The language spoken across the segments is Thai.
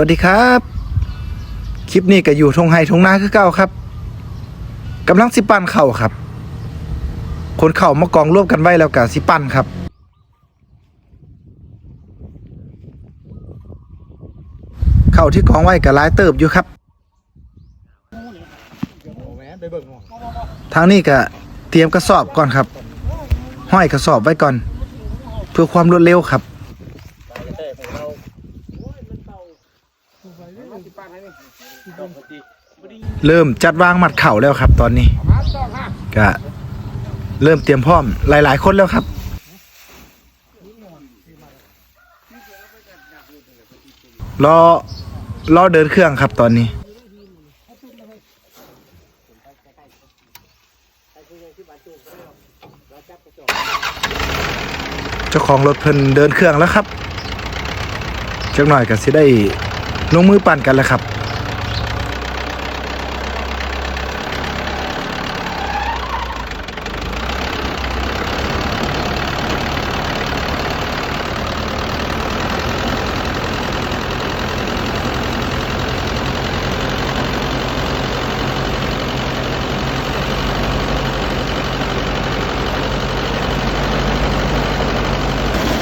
วัสดีครับ คลิปนี้ก็อยู่ทงไฮทงนาคือเก่าครับกำลังสิปั้นเข่าครับ คนเข่ามากองรวบกันไว้แล้วก็สิปั้นครับเข่าที่กองไว้ก็หลายเติบอยู่ครับ ทางนี้ก็เตรียมกระสอบก่อนครับ ห้อยกระสอบไว้ก่อน เพื่อความรวดเร็วครับ เริ่มจัดวางหมัดเข่าแล้วครับ ตอนนี้ก็เริ่มเตรียมพร้อมหลาย ๆ คนแล้วครับรอรอเดินเครื่องครับตอนนี้เจ้าของรถเพิ่นเดินเครื่องแล้วครับจักหน่อยก็สิได้ ลงมือปั่นกันแล้วครับ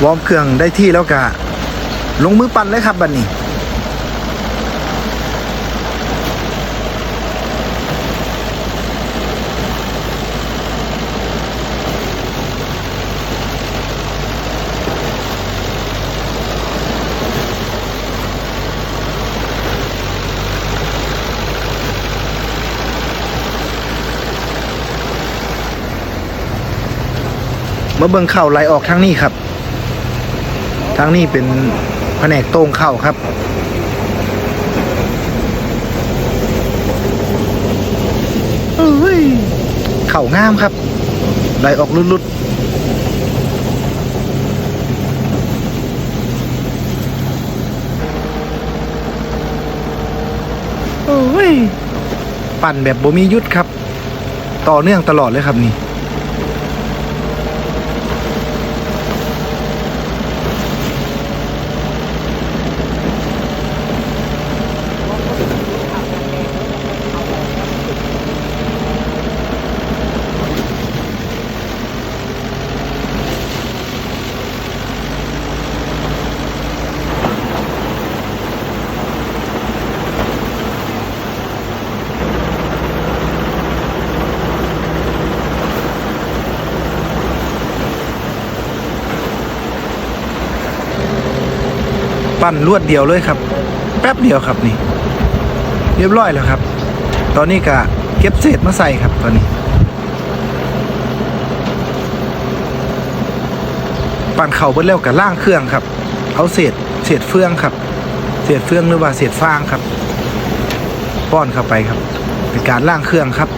วอร์มเครื่องได้ที่แล้วกะลงมือปั่นเลยครับบัดนนี้ มาเบิ่งเข่าไหลออกทางนี้ครับ ทางนี้เป็นแผนกโต้งเข่าครับ เอ้ยเข่างามครับไหลออกลุดๆโอ้ยปั่นแบบบ่มียุดครับ ต่อเนื่องตลอดเลยครับนี่ ปั้นรวดเดียวเลยครับ แป๊บเดียวครับนี่ เรียบร้อยแล้วครับ ตอนนี้ก็เก็บเศษมาใส่ครับตอนนี้ ปั่นเข่าเบิ้แล้วกับล่างเครื่องครับ เอาเศษเศษเฟืองครับ เศษเฟืองหรือว่าเศษฟางครับ ป้อนเข้าไปครับ เป็นการล่างเครื่องครับ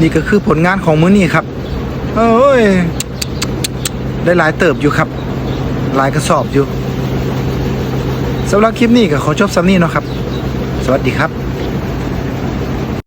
นี่ก็คือผลงานของมื้อนี้ครับ เอ้ย ได้หลายเติบอยู่ครับ หลายกระสอบอยู่สำหรับคลิปนี้ก็ขอจบซ้ำนี้เนาะครับ สวัสดีครับ